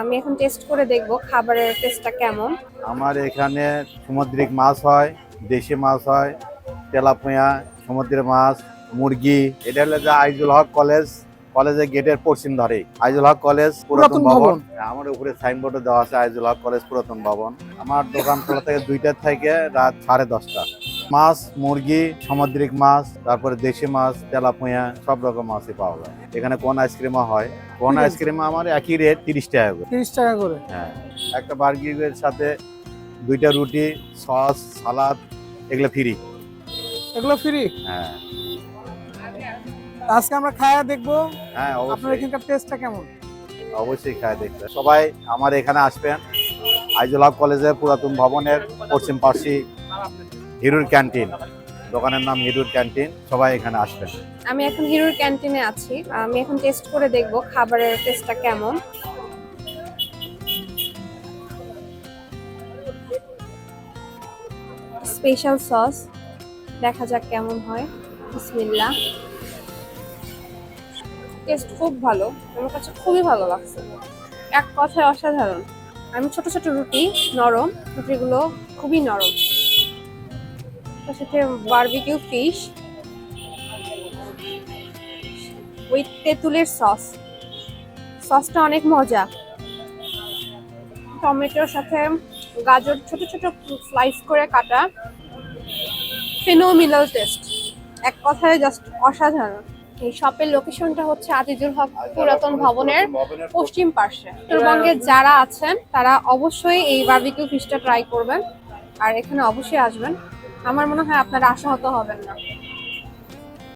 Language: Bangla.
আমি এখন টেস্ট করে দেখব খাবারের টেস্টটা কেমন। আমার এখানে সামুদ্রিক মাছ হয় দেশি মাছ হয় তেলাপিয়া সমুদ্রের মাছ মুরগি এটা হলো যে আইজুল হক কলেজ কলেজের গেটের পশ্চিম ধারে। আইজুল হক কলেজ পুরাতন ভবন। ভবন। আমার উপরে সাইনবোর্ডে দেওয়া আছে আইজুল হক কলেজ পুরাতন ভবন। আমার দোকান খোলা থেকে দুইটা থেকে রাত সাড়ে দশটা। মাছ মুরগি সামুদ্রিক মাছ তারপরে দেশি মাছ তেলাপিয়া সব রকম মাছই পাওয়া যায়। এখানে কোন আইসক্রিমও হয়? কোন আইসক্রিম আমার একই রেট তিরিশ টাকা করে। তিরিশ টাকা করে। হ্যাঁ একটা বার্গির সাথে দুইটা রুটি সস সালাদ এগুলো ফ্রি এগুলো ফ্রি হ্যাঁ। আজকে আমরা খায়া দেখব। হ্যাঁ আপনার এখানকার টেস্টটা কেমন? অবশ্যই খায় দেখতে সবাই আমার এখানে আসবেন। আইজুল হক কলেজের পুরাতন ভবনের পশ্চিম পাশে হিরুর ক্যান্টিন। দোকানের নাম হিরুর ক্যান্টিন। সবাই এখানে আসবেন। আমি এখন হিরোর ক্যান্টিনে আছি। আমি এখন টেস্ট করে দেখব খাবারের টেস্টটা কেমন। স্পেশাল সস দেখা যাক কেমন হয়। বিসমিল্লা টেস্ট খুব ভালো। আমার কাছে খুবই ভালো লাগছে। এক কথায় অসাধারণ। আমি ছোট ছোট রুটি, নরম। রুটিগুলো খুবই নরম। তার সাথে বারবিকিউ ফিশ উইথ তেঁতুলের সস সসটা অনেক মজা। টমেটোর সাথে গাজর ছোট ছোট স্লাইস করে কাটা। ফিনোমিনাল টেস্ট এক কথায় জাস্ট অসাধারণ। এই শপের লোকেশনটা হচ্ছে আজিজুল হক পুরাতন ভবনের পশ্চিম পার্শ্বে। উত্তরবঙ্গে যারা আছেন তারা অবশ্যই এই বারবিকিউ ফিশটা ট্রাই করবেন। আর এখানে অবশ্যই আসবেন। আমার মনে হয় আপনারা আশাহত হবেন না।